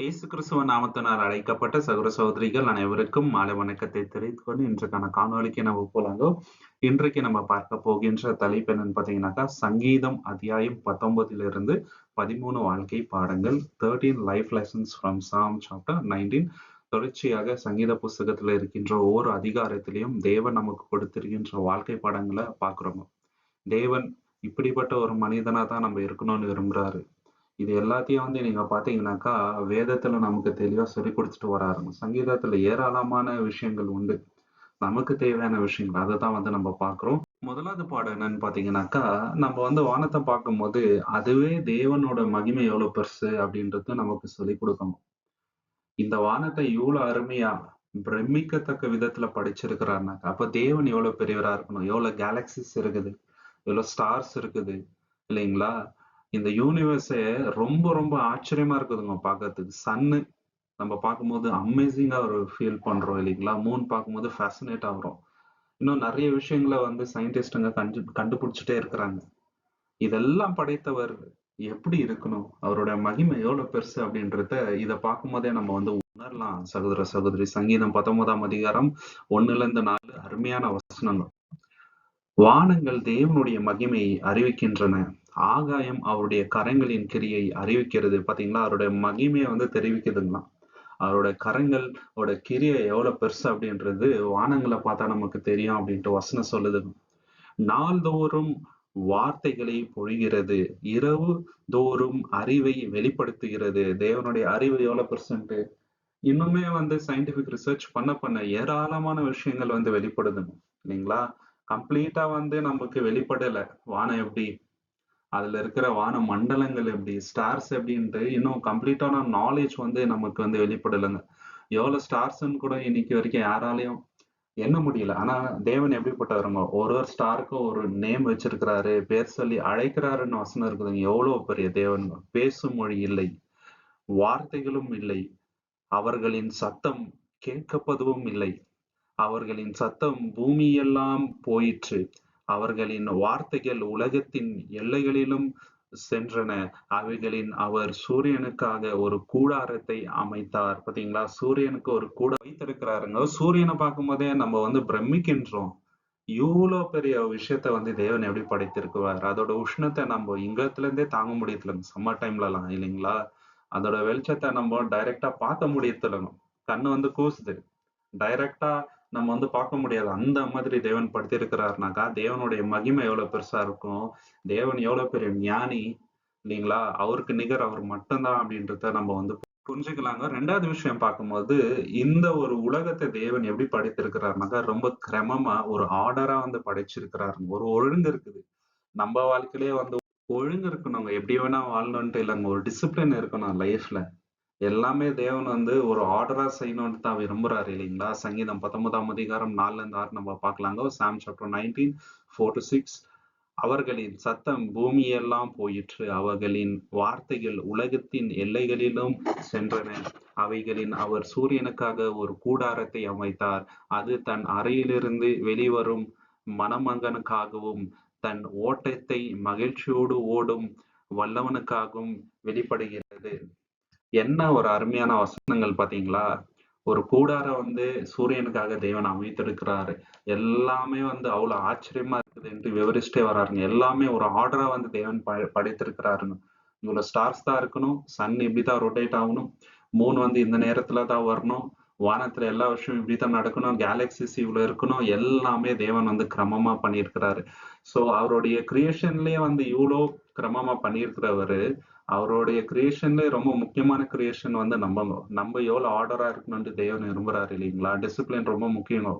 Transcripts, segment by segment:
இயேசு கிறிஸ்துவ நாமத்தினால் அழைக்கப்பட்ட சகோதர சகோதரிகள் அனைவருக்கும் மாலை வணக்கத்தை தெரிவித்து கொண்டு இன்றைக்கான காணொலிக்கு நம்ம போலாங்க. இன்றைக்கு நம்ம பார்க்க போகின்ற தலைப்பு என்னன்னு பார்த்தீங்கன்னாக்கா சங்கீதம் அத்தியாயம் பத்தொன்பதிலிருந்து பதிமூணு வாழ்க்கை பாடங்கள் thirteen life lessons from Psalm chapter nineteen தொடர்ச்சியாக சங்கீத புஸ்தகத்துல இருக்கின்ற ஒவ்வொரு அதிகாரத்திலையும் தேவன் நமக்கு கொடுத்திருக்கின்ற வாழ்க்கை பாடங்களை பார்க்கிறோம் தேவன் இப்படிப்பட்ட ஒரு மனிதனா தான் நம்ம இருக்கணும்னு விரும்புறாரு. இது எல்லாத்தையும் வந்து நீங்க பாத்தீங்கன்னாக்கா வேதத்துல நமக்கு தெளிவா சொல்லி கொடுத்துட்டு வராருங்க. சங்கீதத்துல ஏராளமான விஷயங்கள் உண்டு. நமக்கு தேவையான விஷயங்கள் அதை தான் வந்து நம்ம பாக்குறோம் முதலாவது பாடம் என்னன்னு பாத்தீங்கன்னாக்கா நம்ம வந்து வானத்தை பார்க்கும்போது அதுவே தேவனோட மகிமை எவ்வளவு பெருசு அப்படின்றது நமக்கு சொல்லி கொடுக்கணும். இந்த வானத்தை இவ்வளவு அருமையா பிரமிக்கத்தக்க விதத்துல படிச்சிருக்கிறாருனாக்கா அப்ப தேவன் எவ்வளவு பெரியவரா இருக்கணும்? எவ்வளவு கேலக்சிஸ் இருக்குது? எவ்வளவு ஸ்டார்ஸ் இருக்குது? இல்லைங்களா? இந்த யூனிவர்ஸே ரொம்ப ரொம்ப ஆச்சரியமா இருக்குதுங்க பார்க்கறதுக்கு. சன்னு நம்ம பார்க்கும்போது அமேசிங்கா ஒரு ஃபீல் பண்றோம் இல்லைங்களா? மூன் பார்க்கும்போது ஃபேசினேட் ஆகுறோம். இன்னும் நிறைய விஷயங்களை வந்து சயின்டிஸ்டுங்க கண்டு கண்டுபிடிச்சிட்டே இருக்கிறாங்க. இதெல்லாம் படைத்தவர் எப்படி இருக்கணும்? அவரோட மகிமை எவ்வளவு பெருசு அப்படின்றத இதை பார்க்கும் போதே நம்ம வந்து உணரலாம். சகோதர சகோதரி சங்கீதம் பத்தொன்பதாம் அதிகாரம் ஒன்னுல இருந்து நாலு அருமையான வசனங்கள். வானங்கள் தேவனுடைய மகிமையை அறிவிக்கின்றன. ஆகாயம் அவருடைய கரங்களின் கிரியை அறிவிக்கிறது. பாத்தீங்களா? அவருடைய மகிமையை வந்து தெரிவிக்குதுங்களாம். அவரோட கரங்கள் அவரோட கிரியை எவ்வளவு பெருசு அப்படின்றது வானங்களை பார்த்தா நமக்கு தெரியும் அப்படின்ட்டு வசனம் சொல்லுது. நாள்தோறும் வார்த்தைகளை பொழிகிறது. இரவு தோறும் அறிவை வெளிப்படுத்துகிறது. தேவனுடைய அறிவு எவ்வளவு பெர்சன்ட் இன்னுமே வந்து சயின்டிபிக் ரிசர்ச் பண்ண பண்ண ஏராளமான விஷயங்கள் வந்து வெளிப்படுதுங்க இல்லைங்களா? கம்ப்ளீட்டா வந்து நமக்கு வெளிப்படலை. வானம் எப்படி? அதுல இருக்கிற வான மண்டலங்கள் எப்படி ஸ்டார்ஸ் எப்படின்ட்டு இன்னும் கம்ப்ளீட்டான நாலேஜ் வந்து நமக்கு வந்து வெளிப்படலைங்க. எவ்வளவு ஸ்டார்ஸ்ன்னு கூட இன்னைக்கு வரைக்கும் யாராலையும் எண்ண முடியல. ஆனா தேவன் எப்படிப்பட்டவருங்க ஒரு ஒரு ஸ்டாருக்கும் ஒரு நேம் வச்சிருக்கிறாரு பேர் சொல்லி அழைக்கிறாருன்னு வசனம் இருக்குதுங்க. எவ்வளவு பெரிய தேவன்? பேசும் மொழி இல்லை வார்த்தைகளும் இல்லை அவர்களின் சத்தம் கேட்கப்பதுவும் இல்லை. அவர்களின் சத்தம் பூமியெல்லாம் போயிற்று. அவர்களின் வார்த்தைகள் உலகத்தின் எல்லைகளிலும் சென்றன. அவைகளின் அவர் சூரியனுக்காக ஒரு கூடாரத்தை அமைத்தார். பாத்தீங்களா சூரியனுக்கு ஒரு கூட வைத்திருக்கிறாருங்க. சூரியனை பார்க்கும் போதே நம்ம வந்து பிரமிக்கின்றோம். இவ்வளோ பெரிய விஷயத்த வந்து தேவன் எப்படி படைத்திருக்குவார்? அதோட உஷ்ணத்தை நம்ம இங்கத்துல இருந்தே தாங்க முடியல சம்மர் டைம்ல எல்லாம் இல்லைங்களா? அதோட வெளிச்சத்தை நம்ம டைரக்டா பார்க்க முடியத்துல கண்ணு வந்து கூசுது. டைரக்டா நம்ம வந்து பார்க்க முடியாது. அந்த மாதிரி தேவன் படுத்திருக்கிறாருனாக்கா தேவனுடைய மகிமை எவ்வளவு பெருசா இருக்கும்? தேவன் எவ்வளவு பெரிய ஞானி? இல்லைங்களா? அவருக்கு நிகர் அவர் மட்டும்தான் அப்படின்றத நம்ம வந்து புரிஞ்சுக்கலாங்க. ரெண்டாவது விஷயம் பார்க்கும்போது இந்த ஒரு உலகத்தை தேவன் எப்படி படைத்திருக்கிறாருனாக்கா ரொம்ப கிரமமா ஒரு ஆர்டரா வந்து படைச்சிருக்கிறாருங்க. ஒரு ஒழுங்கு இருக்குது. நம்ம வாழ்க்கையிலேயே வந்து ஒழுங்கு இருக்கணுங்க. எப்படி வேணா வாழணும்ட்டு இல்லைங்க. ஒரு டிசிப்ளின் இருக்கணும் லைஃப்ல எல்லாமே தேவன் வந்து ஒரு ஆர்டரா செய்யணும்னு தான் விரும்புறாரு இல்லைங்களா? சங்கீதம் பத்தொன்பதாம் அதிகாரம் நாலுல இருந்து ஆறு நம்ம பார்க்கலாங்க. Psalm chapter nineteen four to six அவர்களின் சத்தம் பூமியெல்லாம் போயிற்று. அவர்களின் வார்த்தைகள் உலகத்தின் எல்லைகளிலும் சென்றன. அவைகளின் அவர் சூரியனுக்காக ஒரு கூடாரத்தை அமைத்தார். அது தன் அறையிலிருந்து வெளிவரும் மணமங்கனுக்காகவும் தன் ஓட்டத்தை மகிழ்ச்சியோடு ஓடும் வல்லவனுக்காகவும் வெளிப்படுகிறது. என்ன ஒரு அருமையான வசனங்கள் பாத்தீங்களா ஒரு கூடார வந்து சூரியனுக்காக தேவன் அமைத்திருக்கிறாரு எல்லாமே வந்து அவ்வளவு ஆச்சரியமா இருக்குது என்று விவரிச்சுட்டே வராருங்க. எல்லாமே ஒரு ஆர்டரா வந்து தேவன் ப படைத்திருக்கிறாருங்க. இவ்வளவு ஸ்டார்ஸ் தான் இருக்கணும். சன் இப்படிதான் ரொட்டேட் ஆகணும். மூணு வந்து இந்த நேரத்துல தான் வரணும். வானத்துல எல்லா விஷயமும் இப்படிதான் நடக்கணும். கேலக்சிஸ் இவ்வளவு இருக்கணும். எல்லாமே தேவன் வந்து கிரமமா பண்ணியிருக்கிறாரு. சோ அவருடைய கிரியேஷன்லயே வந்து இவ்வளோ கிரமமா பண்ணியிருக்கிறவரு அவருடைய கிரியேஷன்ல ரொம்ப முக்கியமான கிரியேஷன் வந்து நம்ம நம்ம எவ்வளவு ஆர்டரா இருக்கணும்னு தெய்வம் விரும்புறாரு இல்லைங்களா? டிசிப்ளின் ரொம்ப முக்கியம்.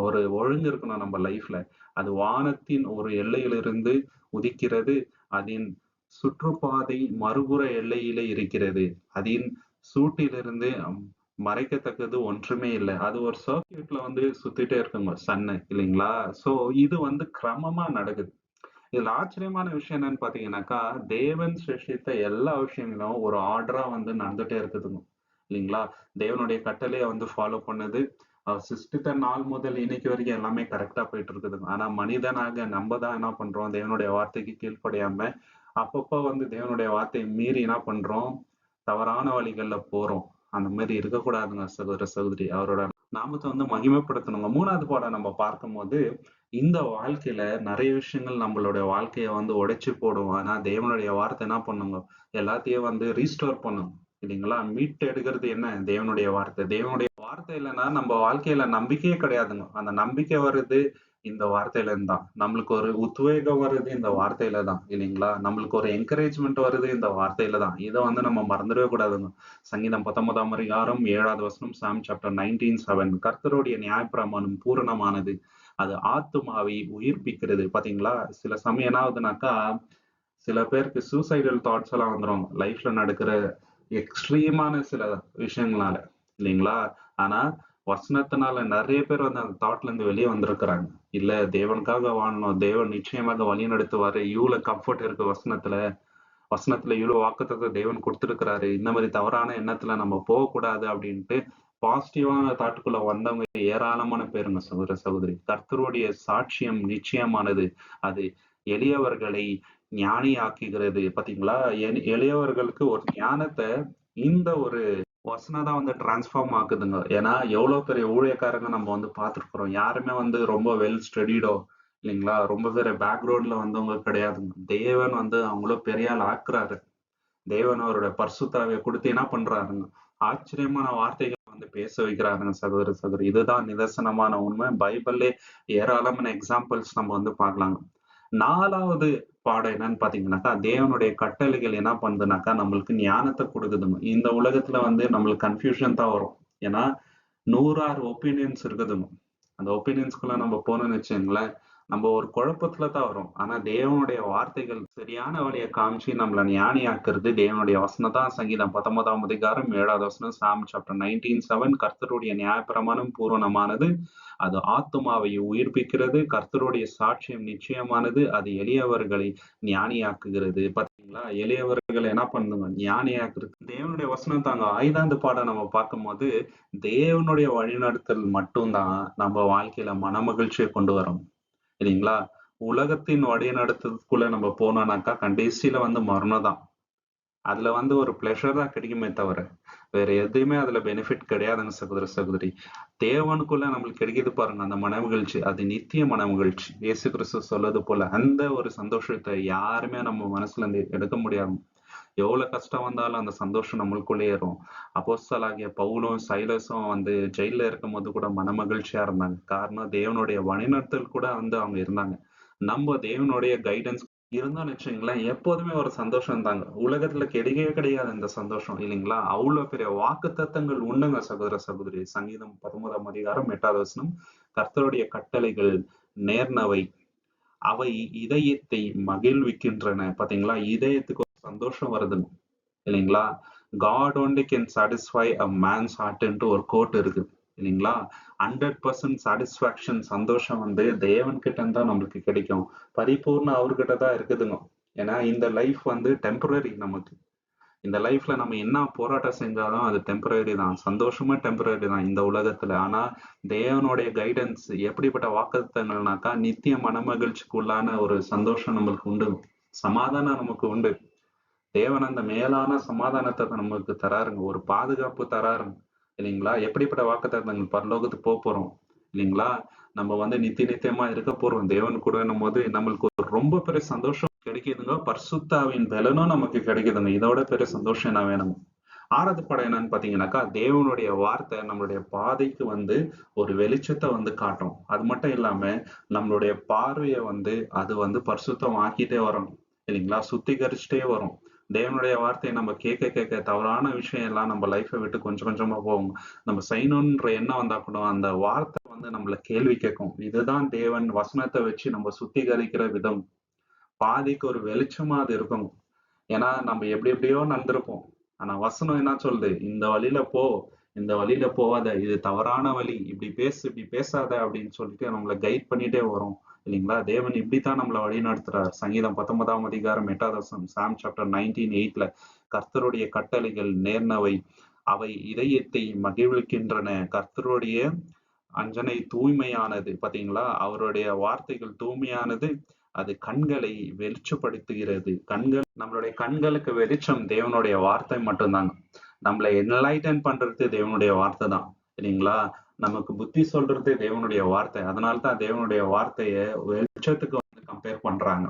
ஒரு ஒழுங்கு இருக்கணும் நம்ம லைஃப்ல அது வானத்தின் ஒரு எல்லையிலிருந்து உதிக்கிறது. அதன் சுற்றுப்பாதை மறுபுற எல்லையிலே இருக்கிறது. அதன் சூட்டிலிருந்து மறைக்கத்தக்கது ஒன்றுமே இல்லை. அது ஒரு சர்க்கியூட்ல வந்து சுத்திட்டே இருக்குங்க சன்னு இல்லைங்களா? சோ இது வந்து கிரமமா நடக்குது. இதுல ஆச்சரியமான விஷயம் என்னன்னு பாத்தீங்கன்னாக்கா தேவன் சிருஷ்டித்த எல்லா விஷயங்களும் ஒரு ஆர்டரா வந்து நடந்துட்டே இருக்குதுங்க. இல்லைங்களா? தேவனுடைய கட்டளையை வந்து ஃபாலோ பண்ணுது. அவர் சிருஷ்டித்த நாள் முதல் இன்னைக்கு வரைக்கும் எல்லாமே கரெக்டா போயிட்டு இருக்குதுங்க. ஆனா மனிதனாக நம்ம தான் என்ன பண்றோம்? தேவனுடைய வார்த்தைக்கு கீழ்ப்படையாம அப்பப்போ வந்து தேவனுடைய வார்த்தையை மீறி என்ன பண்றோம்? தவறான வழிகள்ல போறோம். அந்த மாதிரி இருக்கக்கூடாதுங்க சகோதர சகோதரி. அவரோட நாமத்தை வந்து மகிமைப்படுத்தணுங்க. மூணாவது பாடம் நம்ம பார்க்கும்போது இந்த வாழ்க்கையில நிறைய விஷயங்கள் நம்மளுடைய வாழ்க்கைய வந்து உடைச்சு போடும். ஆனா தேவனுடைய வார்த்தை என்ன பண்ணுங்க? எல்லாத்தையும் வந்து ரீஸ்டோர் பண்ணும். இல்லைங்களா? மீட் எடுக்கிறது என்ன? தேவனுடைய வார்த்தை. தேவனுடைய வார்த்தை இல்லைன்னா நம்ம வாழ்க்கையில நம்பிக்கையே கிடையாதுங்க. அந்த நம்பிக்கை வருது இந்த வார்த்தையில இருந்து தான் நம்மளுக்கு ஒரு உத்வேகம் வருது இந்த வார்த்தையில தான் இல்லைங்களா? நம்மளுக்கு ஒரு என்கரேஜ்மெண்ட் வருது இந்த வார்த்தையில தான் இதை வந்து நம்ம மறந்துடவே கூடாதுங்க. சங்கீதம் பத்தொன்பதாம் அதிகாரம் ஏழாவது வசனம் சாம் சாப்டர் நைன்டீன் செவன் கர்த்தருடைய நியாயப்பிரமாணம் பூரணமானது. அது ஆத்துமாவை உயிர்ப்பிக்கிறது. பாத்தீங்களா? சில சமயம் என்ன ஆகுதுனாக்கா சில பேருக்கு சூசைடல் தாட்ஸ் எல்லாம் வந்துடும் லைஃப்ல நடக்கிற எக்ஸ்ட்ரீமான சில விஷயங்களால. இல்லைங்களா? ஆனா வசனத்தினால நிறைய பேர் வந்து அந்த தாட்ல இருந்து வெளியே வந்திருக்கிறாங்க. இல்ல தேவனுக்காக வாழணும். தேவன் நிச்சயமாக வழி நடத்துவாரு இவ்வளவு கம்ஃபர்ட் இருக்கு வசனத்துல. வசனத்துல இவ்வளவு வாக்குத்தத்தை தேவன் கொடுத்துருக்கிறாரு. இந்த மாதிரி தவறான எண்ணத்துல நம்ம போகக்கூடாது அப்படின்ட்டு பாசிட்டிவான தாட்டுக்குள்ள வந்தவங்க ஏராளமான பேருங்க சகோதர சகோதரி. கர்த்தருடைய சாட்சியம் நிச்சயமானது. அது எளியவர்களை ஞானி ஆக்குகிறது பாத்தீங்களா எளியவர்களுக்கு ஒரு ஞானத்தை இந்த ஒரு வசனம் தான் வந்து டிரான்ஸ்ஃபார்ம் ஆக்குதுங்க. ஏன்னா எவ்வளவு பெரிய ஊழியக்காரங்க நம்ம வந்து பார்த்துருக்குறோம். யாருமே வந்து ரொம்ப வெல் ஸ்டடிடோ இல்லைங்களா? ரொம்ப பெரிய பேக்ரவுண்ட்ல வந்தவங்க கிடையாதுங்க தேவன் வந்து அவங்கள பெரிய ஆள் ஆக்குறாரு. தேவன் அவரோட பர்சுத்தாவை கொடுத்து என்ன பண்றாருங்க? ஆச்சரியமான வார்த்தைகள் வந்து பேச வைக்கிறாருங்க சகோதர சகோதரி. இதுதான் நிதர்சனமான உண்மை. பைபிள்லே ஏராளமான எக்ஸாம்பிள்ஸ் நம்ம வந்து பார்க்கலாங்க நாலாவது பாடம் என்னன்னு பாத்தீங்கன்னாக்கா தேவனுடைய கட்டளைகள் என்ன பண்ணுதுனாக்கா நம்மளுக்கு ஞானத்தை கொடுக்குதுங்க இந்த உலகத்துல வந்து நம்மளுக்கு கன்ஃபியூஷன் தான் வரும். ஏன்னா நூறாறு ஒப்பீனியன்ஸ் இருக்குதுங்க. அந்த ஒப்பீனியன்ஸ்குள்ள நம்ம போனோம்னு வச்சுங்களேன் நம்ம ஒரு குழப்பத்துல தான் வரும். ஆனா தேவனுடைய வார்த்தைகள் சரியான வழியை காமிச்சு நம்மளை ஞானியாக்குறது தேவனுடைய வசனம் தான். சங்கீதம் பத்தொன்பதாம் அதிகாரம் ஏழாவது வசனம் சாம் சாப்டர் நைன்டீன் செவன் கர்த்தருடைய நியாயப்பிரமாணம் பூரணமானது. அது ஆத்மாவை உயிர்ப்பிக்கிறது கர்த்தருடைய சாட்சியம் நிச்சயமானது. அது எளியவர்களை ஞானியாக்குகிறது. பாத்தீங்களா? எளியவர்களை என்ன பண்ணுங்க ஞானியாக்குறது. தேவனுடைய வசனம் தாங்க ஐந்தாந்து பாடம் நம்ம பார்க்கும்போது தேவனுடைய வழிநடத்தல் மட்டும்தான் நம்ம வாழ்க்கையில மனமகிழ்ச்சியை கொண்டு வரும். இல்லைங்களா? உலகத்தின் வழிநடத்துறதுக்குள்ள நம்ம போனோம்னாக்கா கடைசியில வந்து மரணம் தான் அதுல வந்து ஒரு பிளஷர் தான் கிடைக்குமே தவிர வேற எதுவுமே அதுல பெனிஃபிட் கிடையாதுங்க சகோதர சகோதரி. தேவனுக்குள்ள நம்மளுக்கு கிடைக்குது பாருங்க அந்த மன மகிழ்ச்சி. அது நித்திய மனமகிழ்ச்சி இயேசு கிறிஸ்து சொல்லது போல அந்த ஒரு சந்தோஷத்தை யாருமே நம்ம மனசுல இருந்து எடுக்க முடியாது எவ்வளவு கஷ்டம் வந்தாலும் அந்த சந்தோஷம் நம்மளுக்குள்ளே ஏறும். அப்போஸ்தலராகிய பவுலும் சைலஸும் வந்து ஜெயில இருக்கும் போது கூட மனமகிழ்ச்சியா இருந்தாங்க. காரணம் தேவனுடைய வழிநடத்தல் கூட வந்து அவங்க இருந்தாங்க. நம்ம தேவனுடைய கைடன்ஸ் இருந்தோம்னு வச்சுங்களேன் எப்போதுமே ஒரு சந்தோஷம் தாங்க உலகத்துல கிடைக்கவே கிடையாது இந்த சந்தோஷம் இல்லைங்களா? அவ்வளவு பெரிய வாக்கு தத்தங்கள் உண்டுங்க சகோதர சகோதரி. சங்கீதம் பத்தொன்பதாம் அதிகாரம் எட்டாவது வசனம். கர்த்தருடைய கட்டளைகள் நேர்னவை அவை இதயத்தை மகிழ்விக்கின்றன. பாத்தீங்களா? இதயத்துக்கு சந்தோஷம் வருதுங்க இல்லைங்களா? God only can satisfy a man's ஹார்ட்ன்ட்டு ஒரு கோட் இருக்கு. இல்லைங்களா? ஹண்ட்ரட் பர்சன்ட் சாட்டிஸ்ஃபேக்ஷன் சந்தோஷம் வந்து தேவன் கிட்ட தான் நம்மளுக்கு கிடைக்கும். பரிபூர்ணம் அவர்கிட்ட தான் இருக்குதுங்க. ஏன்னா இந்த லைஃப் வந்து டெம்பரரி நமக்கு. இந்த லைஃப்ல நம்ம என்ன போராட்டம் செஞ்சாலும் அது டெம்பரரி தான். சந்தோஷமா டெம்பரரி தான் இந்த உலகத்துல. ஆனா தேவனுடைய கைடன்ஸ் எப்படிப்பட்ட வாக்குத்தங்கள்னாக்கா நித்திய மனமகிழ்ச்சிக்குள்ளான ஒரு சந்தோஷம் நம்மளுக்கு உண்டு. சமாதானம் நமக்கு உண்டு. தேவன் அந்த மேலான சமாதானத்தை நமக்கு தராருங்க. ஒரு பாதுகாப்பு தராருங்க. இல்லைங்களா? எப்படிப்பட்ட வாக்குத்தத்தங்கள் பரலோகத்துக்கு போக போறோம்? இல்லைங்களா? நம்ம வந்து நித்திய நித்தியமா இருக்க போறோம். தேவன் கூட போது நம்மளுக்கு ஒரு ரொம்ப பெரிய சந்தோஷம் கிடைக்குதுங்க. பர்சுத்தாவின் பலனும் நமக்கு கிடைக்குதுங்க. இதோட பெரிய சந்தோஷம் என்ன வேணும் ஆறாவது படம் என்னன்னு பாத்தீங்கன்னாக்கா தேவனுடைய வார்த்தை நம்மளுடைய பாதைக்கு வந்து ஒரு வெளிச்சத்தை வந்து காட்டும். அது மட்டும் இல்லாம நம்மளுடைய பார்வையை வந்து அது வந்து பரிசுத்தம் ஆக்கிட்டே வரும். இல்லைங்களா? சுத்திகரிச்சுட்டே வரும். தேவனுடைய வார்த்தையை நம்ம கேட்க கேட்க தவறான விஷயம் எல்லாம் நம்ம லைஃப்பை விட்டு கொஞ்சம் கொஞ்சமா போகும். நம்ம செய்யணுன்ற எண்ணம் வந்தா கூட அந்த வார்த்தை வந்து நம்மள கேள்வி கேட்கும். இதுதான் தேவன் வசனத்தை வச்சு நம்ம சுத்திகரிக்கிற விதம். பாதிக்கு ஒரு வெளிச்சமா அது இருக்கும். ஏன்னா நம்ம எப்படி எப்படியோ நடந்திருப்போம். ஆனா வசனம் என்ன சொல்லுது? இந்த வழியில போ இந்த வழியில போவாத இது தவறான வழி. இப்படி பேசு இப்படி பேசாத அப்படின்னு சொல்லிட்டு நம்மள கைட் பண்ணிட்டே வரும். இல்லைங்களா? தேவன் இப்படித்தான் நம்மளை வழி நடத்துறார் சங்கீதம் பத்தொன்பதாம் அதிகாரம் எட்டாவது சாம் சாப்டர் நைன்டீன் எயிட்ல கர்த்தருடைய கட்டளைகள் நேர்னவை அவை இதயத்தை மகிழ்விக்கின்றன. கர்த்தருடைய அஞ்சனை தூய்மையானது. பாத்தீங்களா? அவருடைய வார்த்தைகள் தூய்மையானது அது கண்களை வெளிச்சப்படுத்துகிறது. கண்கள் நம்மளுடைய கண்களுக்கு வெளிச்சம் தேவனுடைய வார்த்தை மட்டும்தாங்க. நம்மளை என்லைட்டன் பண்றது தேவனுடைய வார்த்தை தான் சரிங்களா நமக்கு புத்தி சொல்றது தேவனுடைய வார்த்தை. அதனால்தான் தேவனுடைய வார்த்தைய வெளிச்சத்துக்கு வந்து கம்பேர் பண்றாங்க.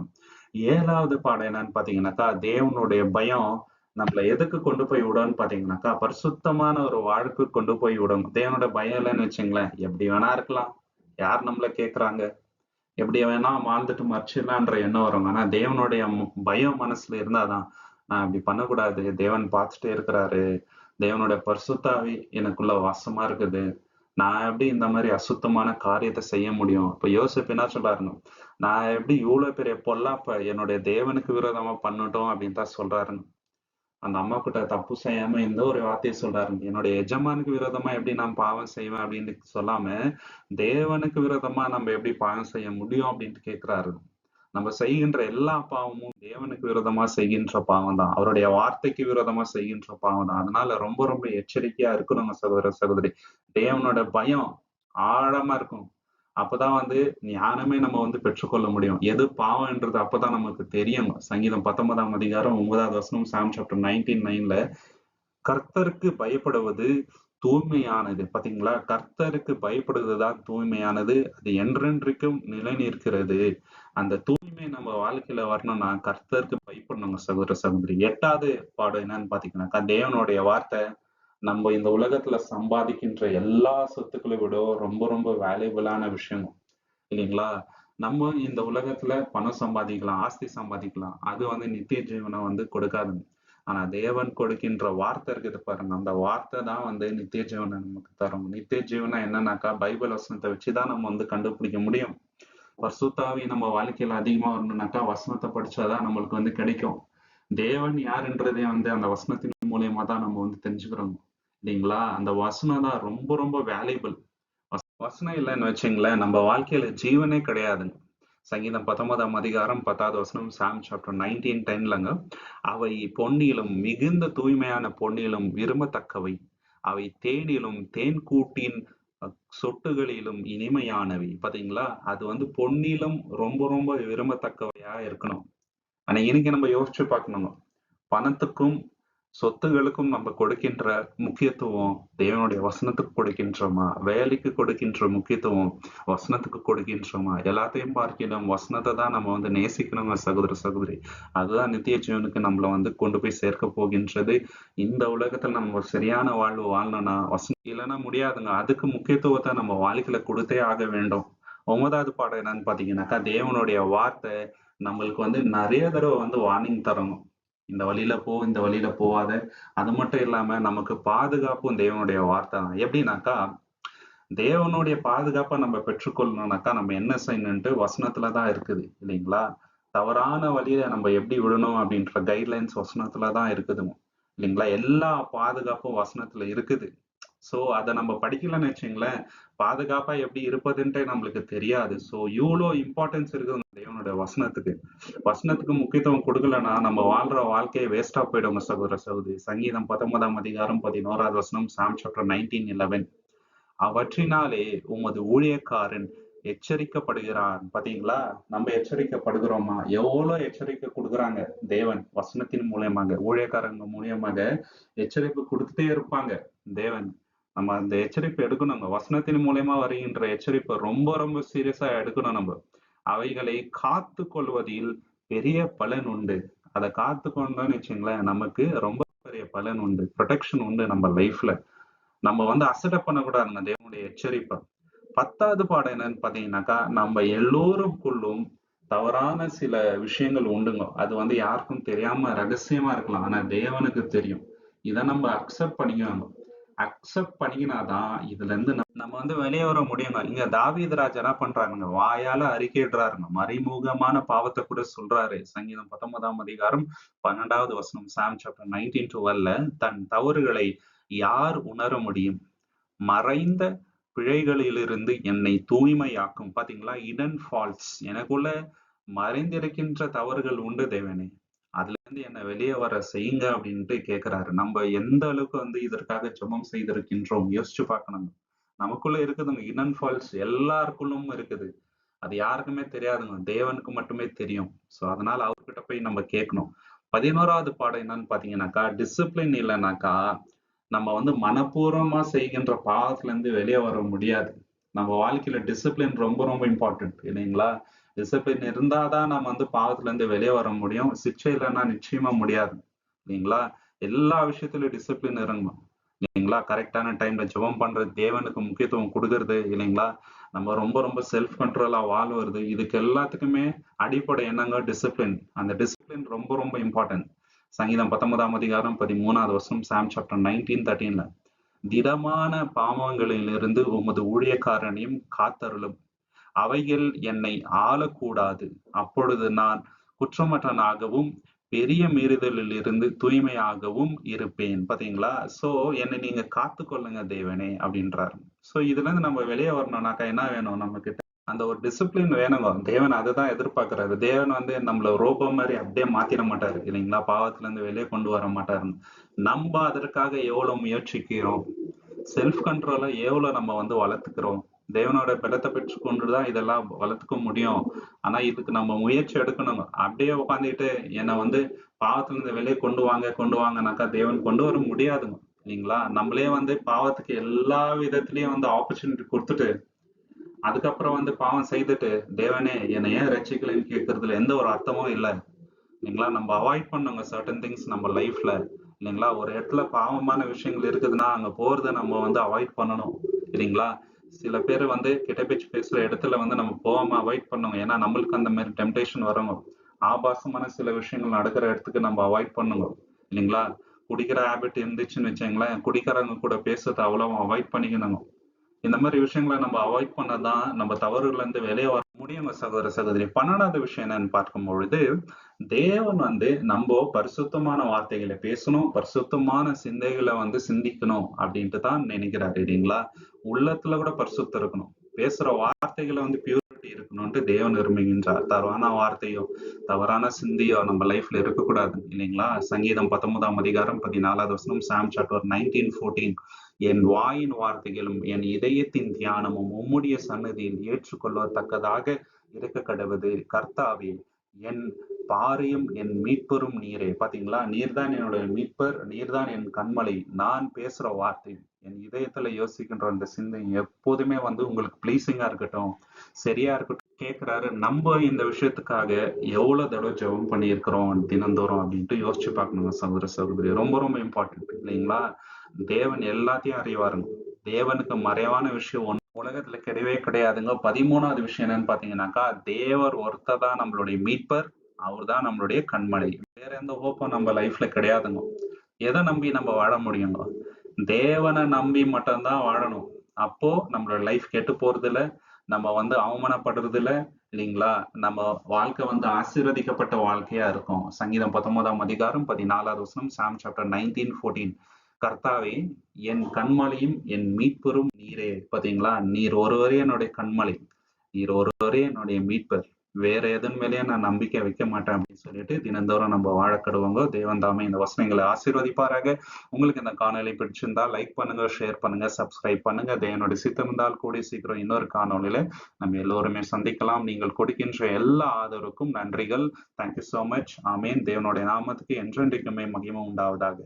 ஏழாவது பாடம் என்னன்னு பாத்தீங்கன்னாக்கா தேவனுடைய பயம் நம்மள எதுக்கு கொண்டு போய் விடும்னு பாத்தீங்கன்னாக்கா பரிசுத்தமான ஒரு வாழ்க்கை கொண்டு போய் விடும். தேவனோட பயம் இல்லைன்னு வச்சுங்களேன் எப்படி வேணா இருக்கலாம். யார் நம்மள கேக்குறாங்க? எப்படி வேணா வாழ்ந்துட்டு மறைச்சிடலான்ற எண்ணம் வரும். ஆனா தேவனுடைய பயம் மனசுல இருந்தாதான் நான் இப்படி பண்ணக்கூடாது. தேவன் பார்த்துட்டே இருக்கிறாரு. தேவனுடைய பரிசுத்தாவி எனக்குள்ள வாசமா இருக்குது. நான் எப்படி இந்த மாதிரி அசுத்தமான காரியத்தை செய்ய முடியும்? இப்ப யோசிப்பு என்ன சொல்றாருன்னு நான் எப்படி இவ்வளவு பெரிய பொல்லாப்ப என்னுடைய தேவனுக்கு விரோதமா பண்ணட்டும் அப்படின்னு தான் சொல்றாருன்னு அந்த அம்மா கிட்ட தப்பு செய்யாம இந்த ஒரு வார்த்தையை சொல்றாருங்க. என்னுடைய எஜமானுக்கு விரோதமா எப்படி நான் பாவம் செய்வேன் அப்படின்னு சொல்லாம தேவனுக்கு விரோதமா நம்ம எப்படி பாவம் செய்ய முடியும் அப்படின்ட்டு கேக்குறாரு நம்ம செய்கின்ற எல்லா பாவமும் தேவனுக்கு விரோதமா செய்கின்ற பாவம் தான் அவருடைய வார்த்தைக்கு விரோதமா செய்கின்ற பாவம் தான் அதனால ரொம்ப ரொம்ப எச்சரிக்கையா இருக்கணுங்க சகோதர சகோதரி. தேவனோட பயம் ஆழமா இருக்கும். அப்பதான் வந்து ஞானமே நம்ம வந்து பெற்றுக்கொள்ள முடியும். எது பாவம்ன்றது அப்பதான் நமக்கு தெரியும். சங்கீதம் பத்தொன்பதாம் அதிகாரம் ஒன்பதாவது வசனம் சாம் சாப்டர் நைன்டீன் நைன்ல கர்த்தருக்கு பயப்படுவது தூய்மையானது. பாத்தீங்களா? கர்த்தருக்கு பயப்படுவதுதான் தூய்மையானது. அது என்றென்றைக்கும் நிலை நிற்கிறது அந்த தூய்மை நம்ம வாழ்க்கையில வரணும்னா கர்த்தருக்கு பயப்படணுங்க சகோதர சகோதரி. எட்டாவது பாடம் என்னன்னு பாத்தீங்கன்னாக்கா தேவனுடைய வார்த்தை நம்ம இந்த உலகத்துல சம்பாதிக்கின்ற எல்லா சொத்துக்களை விட ரொம்ப ரொம்ப வேல்யூபிளான விஷயம் இல்லைங்களா? நம்ம இந்த உலகத்துல பணம் சம்பாதிக்கலாம் ஆஸ்தி சம்பாதிக்கலாம் அது வந்து நித்திய ஜீவனை வந்து கொடுக்காதுங்க. ஆனா தேவன் கொடுக்கின்ற வார்த்தை இருக்குது பாருங்க. அந்த வார்த்தை தான் வந்து நித்திய ஜீவனை நமக்கு தரும். நித்திய ஜீவனம் என்னன்னாக்கா பைபிள் வசனத்தை வச்சுதான் நம்ம வந்து கண்டுபிடிக்க முடியும். பரிசுத்தாவி நம்ம வாழ்க்கையில அதிகமா வரணும்னாக்கா வசனத்தை படிச்சாதான் நம்மளுக்கு வந்து கிடைக்கும். தேவன் யாருன்றதே வந்து அந்த வசனத்தின் மூலியமா தான் நம்ம வந்து தெரிஞ்சுக்கிறோம். இல்லைங்களா? அந்த வசனம் தான் ரொம்ப ரொம்ப வேல்யூபிள் வசனம் இல்லைன்னு வச்சுங்களேன் நம்ம வாழ்க்கையில ஜீவனே கிடையாதுங்க. சங்கீதம் பத்தொன்பதாம் அதிகாரம் பத்தாவது வசனம் சாம் சாப்டர் நைன்டீன் டென்லங்க அவை பொன்னிலும் மிகுந்த தூய்மையான பொன்னிலும் விரும்பத்தக்கவை. அவை தேனிலும் தேன் கூட்டின் சொட்டுகளிலும் இனிமையானவை. பாத்தீங்களா அது வந்து பொன்னிலும் ரொம்ப ரொம்ப விரும்பத்தக்கவையா இருக்கணும். ஆனா இன்னைக்கு நம்ம யோசிச்சு பார்க்கணும். பணத்துக்கும் சொத்துகளுக்கும் நம்ம கொடுக்கின்ற முக்கியத்துவம் தேவனுடைய வசனத்துக்கு கொடுக்கின்றோமா? வேலைக்கு கொடுக்கின்ற முக்கியத்துவம் வசனத்துக்கு கொடுக்கின்றோமா? எல்லாத்தையும் பார்க்கணும். வசனத்தை தான் நம்ம வந்து நேசிக்கணுங்க சகோதர சகோதரி. அதுதான் நித்திய ஜீவனுக்கு நம்மள வந்து கொண்டு போய் சேர்க்க போகின்றது. இந்த உலகத்துல நம்ம சரியான வாழ்வு வாழணும்னா வசனம் இல்லைன்னா முடியாதுங்க. அதுக்கு முக்கியத்துவத்தை நம்ம வாழ்க்கையில கொடுத்தே ஆக வேண்டும். ஒன்பதாவது பாடம் என்னன்னு பாத்தீங்கன்னாக்கா தேவனுடைய வார்த்தை நம்மளுக்கு வந்து நிறைய தடவை வந்து வார்னிங் தரணும். இந்த வழியில போ இந்த வழியில போவாத அது மட்டும் இல்லாம நமக்கு பாதுகாப்பும் தேவனுடைய வார்த்தை தான். எப்படின்னாக்கா தேவனுடைய பாதுகாப்பை நம்ம பெற்றுக்கொள்ளணும்னாக்கா நம்ம என்ன செய்யணும்ட்டு வசனத்துலதான் இருக்குது இல்லைங்களா? தவறான வழியில நம்ம எப்படி விடணும் அப்படின்ற கைட்லைன்ஸ் வசனத்துல தான் இருக்குது இல்லைங்களா? எல்லா பாதுகாப்பும் வசனத்துல இருக்குது. சோ அதை நம்ம படிக்கலன்னு வச்சுங்களேன் பாதுகாப்பா எப்படி இருப்பதுன்ட்டே நம்மளுக்கு தெரியாது. சோ இவ்வளோ இம்பார்ட்டன்ஸ் இருக்குது தேவனுடைய வசனத்துக்கு. வசனத்துக்கு முக்கியத்துவம் கொடுக்கலன்னா நம்ம வாழ்ற வாழ்க்கையை வேஸ்டா போயிடும் சகோதர சகோதரி. சங்கீதம் பத்தொன்பதாம் அதிகாரம் பதினோராவது வசனம் சாம் சாப்டர் நைன்டீன் இலவன் அவற்றினாலே உமது ஊழியக்காரன் எச்சரிக்கப்படுகிறான். பாத்தீங்களா? நம்ம எச்சரிக்கப்படுகிறோமா? எவ்வளவு எச்சரிக்கை கொடுக்குறாங்க தேவன் வசனத்தின் மூலியமாக ஊழியக்காரங்க மூலியமாக எச்சரிப்பு கொடுத்துட்டே இருப்பாங்க தேவன். நம்ம அந்த எச்சரிப்பு எடுக்கணுங்க வசனத்தின் மூலியமா வருகின்ற எச்சரிப்பை ரொம்ப ரொம்ப சீரியஸா எடுக்கணும் நம்ம. அவைகளை காத்து கொள்வதில் பெரிய பலன் உண்டு. அதை காத்து கொண்டோம்னு வச்சுங்களேன் நமக்கு ரொம்ப பெரிய பலன் உண்டு. ப்ரொடெக்ஷன் உண்டு நம்ம லைஃப்ல நம்ம வந்து அசட பண்ணக்கூடாதுங்க தேவனுடைய எச்சரிப்பை. பத்தாவது பாடம் என்னன்னு பாத்தீங்கன்னாக்கா நம்ம எல்லோருக்குள்ளும் தவறான சில விஷயங்கள் உண்டுங்க. அது வந்து யாருக்கும் தெரியாம ரகசியமா இருக்கலாம் ஆனா தேவனுக்கு தெரியும். இதை நம்ம அக்செப்ட் பண்ணிக்கணும். அக்செப்ட் பண்ணிக்கினாதான் இதுல இருந்து நம்ம வந்து வெளியே வர முடியுங்க. இங்க தாவீதராஜா என்ன பண்றாருங்க? வாயால அறிக்கைடுறாருங்க மறைமுகமான பாவத்தை கூட சொல்றாரு. சங்கீதம் பத்தொன்பதாம் அதிகாரம் பன்னெண்டாவது வசனம் சாம் சாப்டர் நைன்டீன் டுவெல்ல தன் தவறுகளை யார் உணர முடியும்? மறைந்த பிழைகளிலிருந்து என்னை தூய்மையாக்கும். பாத்தீங்களா? இடன் ஃபால்ஸ் எனக்குள்ள மறைந்திருக்கின்ற தவறுகள் உண்டு தேவனே. அதுல இருந்து என்ன வெளியே வர செய்யுங்க அப்படின்ட்டு கேக்குறாரு. நம்ம எந்த அளவுக்கு வந்து இதற்காக ஜெபம் செய்திருக்கின்றோம்? யோசிச்சு பார்க்கணும். நமக்குள்ள இருக்குதுங்க இன் ஃபால்ஸ் எல்லாருக்குள்ளும் இருக்குது. அது யாருக்குமே தெரியாதுங்க. தேவனுக்கு மட்டுமே தெரியும். சோ அதனால அவர்கிட்ட போய் நம்ம கேட்கணும். பதினோராவது பாடம் என்னன்னு பாத்தீங்கன்னாக்கா டிசிப்ளின் இல்லைனாக்கா நம்ம வந்து மனப்பூர்வமா செய்கின்ற பாவத்துல இருந்து வெளியே வர முடியாது. நம்ம வாழ்க்கையில டிசிப்ளின் ரொம்ப ரொம்ப இம்பார்ட்டன்ட் இல்லைங்களா? டிசிப்ளின் இருந்தாதான் நம்ம வந்து பாவத்துல இருந்து வெளியே வர முடியும். சிக்ஷை இல்லைன்னா நிச்சயமா முடியாது. இல்லைங்களா? எல்லா விஷயத்திலும் டிசிப்ளின் இறங்கணும் இல்லைங்களா? கரெக்டான டைம்ல ஜெபம் பண்றது தேவனுக்கு முக்கியத்துவம் கொடுக்கறது இல்லைங்களா? நம்ம ரொம்ப ரொம்ப செல்ஃப் கண்ட்ரோலா வாழ்வது இதுக்கு எல்லாத்துக்குமே அடிப்படை என்னங்க? டிசிப்ளின் அந்த டிசிப்ளின் ரொம்ப ரொம்ப இம்பார்ட்டன்ட் சங்கீதம் பத்தொன்பதாம் அதிகாரம் பதிமூணாவது வருஷம் சாம் சாப்டர் நைன்டீன் தேர்ட்டீன்ல திடமான பாவங்களிலிருந்து உமது ஊழியக்காரனையும் காத்தருளும். அவைகள் என்னை ஆளக்கூடாது. அப்பொழுது நான் குற்றமற்றனாகவும் பெரிய மீறுதலில் இருந்து தூய்மையாகவும் இருப்பேன். பாத்தீங்களா? சோ என்னை நீங்க காத்து கொள்ளுங்க தேவனே அப்படின்றாரு. சோ இதுல இருந்து நம்ம வெளியே வரணும்னாக்கா என்ன வேணும் நம்ம கிட்ட அந்த ஒரு டிசிப்ளின் வேணுங்க. தேவன் அதை தான் எதிர்பார்க்கறாரு. தேவன் வந்து நம்மள ரோபம் மாதிரி அப்படியே மாத்திட மாட்டாரு இல்லைங்களா? பாவத்துல இருந்து வெளியே கொண்டு வர மாட்டாருன்னு. நம்ம அதற்காக எவ்வளவு முயற்சிக்கிறோம்? செல்ஃப் கண்ட்ரோலை எவ்வளவு நம்ம வந்து வளர்த்துக்கிறோம்? தேவனோட பலத்தை பெற்றுக்கொண்டுதான் இதெல்லாம் வளர்த்துக்க முடியும். ஆனா இதுக்கு நம்ம முயற்சி எடுக்கணும். அப்படியே உட்காந்துட்டு என்னை வந்து பாவத்துல இருந்து வெளியே கொண்டு வாங்க கொண்டு வாங்கனாக்கா தேவன் கொண்டு வர முடியாதுங்க. இல்லைங்களா? நம்மளே வந்து பாவத்துக்கு எல்லா விதத்திலயும் வந்து ஆப்பர்ச்சுனிட்டி கொடுத்துட்டு அதுக்கப்புறம் வந்து பாவம் செய்துட்டு தேவனே என்னை ஏன் ரசிக்கலன்னு கேட்கறதுல எந்த ஒரு அர்த்தமும் இல்லை. இல்லைங்களா? நம்ம அவாய்ட் பண்ணுங்க சர்டன் திங்ஸ் நம்ம லைஃப்ல இல்லைங்களா? ஒரு இடத்துல பாவமான விஷயங்கள் இருக்குதுன்னா அங்க போறதை நம்ம வந்து அவாய்ட் பண்ணணும். இல்லைங்களா? சில பேர் வந்து கெட்ட பேச்சு பேசுற இடத்துல வந்து நம்ம போகாம அவாய்ட் பண்ணுவோம். ஏன்னா நம்மளுக்கு அந்த மாதிரி டெம்டேஷன் வரணும் ஆபாசமான சில விஷயங்கள் நடக்கிற இடத்துக்கு நம்ம அவாய்ட் பண்ணுங்க. இல்லைங்களா? குடிக்கிற ஹேபிட் இருந்துச்சுன்னு வச்சுங்களேன் குடிக்கிறவங்க கூட பேசுறதை அவ்வளவு அவாய்ட் பண்ணிக்கணுங்க. இந்த மாதிரி விஷயங்களை நம்ம அவாய்ட் பண்ணதான் நம்ம தவறுகள்ல இருந்து வெளியே வர முடியுங்க சகோதர சகோதரி. பன்னெண்டாவது விஷயம் என்னன்னு பார்க்கும் பொழுது தேவன் வந்து நம்ம பரிசுத்தமான வார்த்தைகளை பேசணும் பரிசுத்தமான சிந்தைகளை வந்து சிந்திக்கணும் அப்படின்ட்டு தான் நினைக்கிறாரு இல்லைங்களா? உள்ளத்துல கூட பரிசுத்தம் இருக்கணும். பேசுற வார்த்தைகளை வந்து பியூரிட்டி இருக்கணும்ட்டு தேவன் விரும்புகின்றார். தவறான வார்த்தையோ தவறான சிந்தியோ நம்ம லைஃப்ல இருக்கக்கூடாது இல்லைங்களா? சங்கீதம் பத்தொன்பதாம் அதிகாரம் பதினாலாவது வசனம் சாம் சாட்வர் நைன்டீன் ஃபோர்டீன் என் வாயின் வார்த்தைகளும் என் இதயத்தின் தியானமும் உம்முடைய சன்னதியில் ஏற்றுக்கொள்ளத்தக்கதாக இருக்க கடவுது கர்த்தாவே என் பாரியும் என் மீட்பரும் நீரே. பாத்தீங்களா? நீர்தான் என்னுடைய மீட்பர் நீர்தான் என் கண்மலை. நான் பேசுற வார்த்தை. என் இதயத்துல யோசிக்கின்ற அந்த சிந்தை எப்போதுமே வந்து உங்களுக்கு பிளீசிங்கா இருக்கட்டும் சரியா இருக்கட்டும். கேட்கிறாரு நம்ம இந்த விஷயத்துக்காக எவ்வளவு தடவை ஜெபம் பண்ணியிருக்கிறோம் தினந்தோறும் அப்படின்ட்டு யோசிச்சு பார்க்கணுங்க சகோதர சகோதரி. ரொம்ப ரொம்ப இம்பார்ட்டன்ட் இல்லைங்களா? தேவன் எல்லாத்தையும் அறிவாருங்க. தேவனுக்கு மறைவான விஷயம் ஒண்ணு உலகத்துல கிடையவே கிடையாதுங்க. பதிமூணாவது விஷயம் என்னன்னு பாத்தீங்கன்னாக்கா தேவர் ஒருத்தர் தான் நம்மளுடைய மீட்பர் அவர் தான் நம்மளுடைய கண்மலை வேற எந்த ஹோப்பும் நம்ம லைஃப்ல கிடையாதுங்க. எதை நம்பி நம்ம வாழ முடியுங்க? தேவனை நம்பி மட்டும்தான் வாழணும். அப்போ நம்மளோட லைஃப் கெட்டு போறது இல்ல நம்ம வந்து அவமானப்படுறது இல்ல இல்லைங்களா? நம்ம வாழ்க்கை வந்து ஆசீர்வதிக்கப்பட்ட வாழ்க்கையா இருக்கும். சங்கீதம் பத்தொன்பதாம் அதிகாரம் பதினாலாவது வசனம் சாம் சாப்டர் நைன்டீன் ஃபோர்டீன் கர்த்தாவே என் கண்மலையும் என் மீட்பெரும் நீரே. பாத்தீங்களா? நீர் ஒருவரே என்னுடைய கண்மலை. நீர் ஒருவரே என்னுடைய மீட்பர் வேற எதன் மேலேயே நான் நம்பிக்கை வைக்க மாட்டேன் அப்படின்னு சொல்லிட்டு தினந்தோறும் நம்ம வாழக்கடுவோங்க தேவன் தாமே இந்த வசனங்களை ஆசீர்வதிப்பாராக. உங்களுக்கு இந்த காணொலி பிடிச்சிருந்தா லைக் பண்ணுங்க ஷேர் பண்ணுங்க சப்ஸ்கிரைப் பண்ணுங்க. தேவனுடைய சித்தமிருந்தால் கூடிய சீக்கிரம் இன்னொரு காணொலியில நம்ம எல்லோருமே சந்திக்கலாம். நீங்கள் கொடுக்கின்ற எல்லா ஆதரவுக்கும் நன்றிகள். தேங்க்யூ சோ மச் ஆமேன். தேவனுடைய நாமத்துக்கு என்றென்றைக்குமே மகிமை உண்டாவதாக.